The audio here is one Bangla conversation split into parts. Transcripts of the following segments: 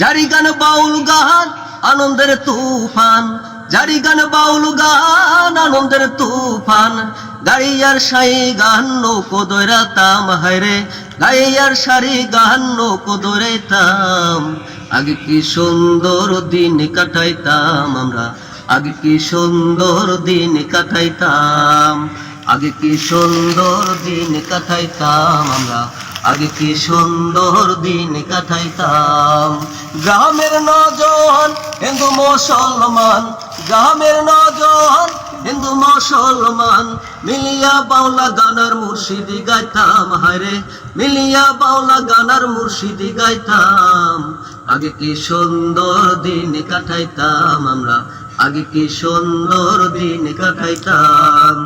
জারি গান বাউল গান, আনন্দের তুফান। জারি গান বাউল গান, আনন্দের তুফান। গাড়িয়ার সাই গান, নৌকো দৈরাতাম হায়রে গাড়িয়ার সারি গান, নৌকো দৈরাতাম আগে কি সুন্দর দিন কাটাইতাম আমরা। আগে কি সুন্দর দিন কাটাইতাম। আগে কি সুন্দর দিন কাটাইতাম আমরা। আগে কি সুন্দর দিন কাটাইতাম? গ্রামের নজন হিন্দু মুসলমান, গ্রামের নজন হিন্দু মুসলমান, মিলিয়া বাউলা গানার মুর্শিদি গাইতাম, হায়রে মিলিয়া বাউলা গানার মুর্শিদি গাইতাম। আগে কি সুন্দর দিন কাটাইতাম আমরা? আগে কি সুন্দর দিন কাটাইতাম?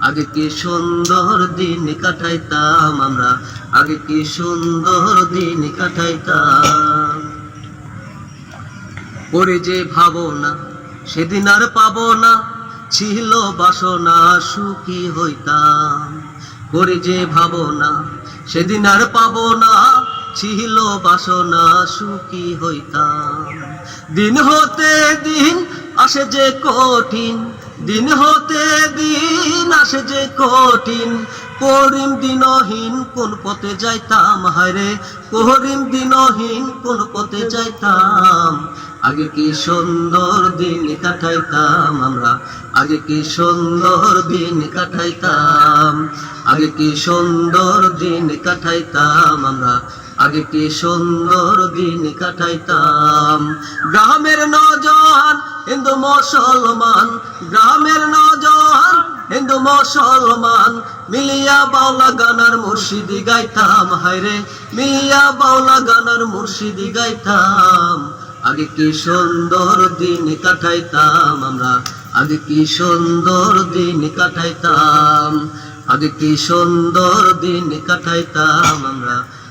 আগে কি সুন্দর দিন কাটাইতাম আমরা? আগে কি সুন্দর দিন কাটাইতাম? পরে যে ভাবনা, সেদিন আর পাবো না ছিল বাসনা, সুখী হইতাম। পরে যে ভাবনা, সেদিন আর পাবো না ছিল বাসনা, সুখী হইতাম। দিন হতে দিন আসে যে কঠিন, দিন হতে দিন আসে যে কঠিন। করিম দিনহীন কোন পথে যাইতাম? হায়রে করিম দিনহীন কোন পথে যাইতাম? আগে কি সুন্দর দিন কাটাইতাম আমরা? আগে কি সুন্দর দিন কাটাইতাম? আগে কি সুন্দর দিন কাটাইতাম আমরা? আগে কি সুন্দর দিন কাটাইতাম? গ্রামের নজন হিন্দু মুসলমান, গ্রামের নজন হিন্দু মুসলমান। মিলিয়া বাউলা গানার মুর্শিদি গাইতাম হায়রে মিলিয়া বাউলা গানার মুর্শিদি গাইতাম। আগে কি সুন্দর দিন কাটাইতাম আমরা? আগে কি সুন্দর দিন কাটাইতাম? আগে কি সুন্দর দিন কাটাইতাম আমরা?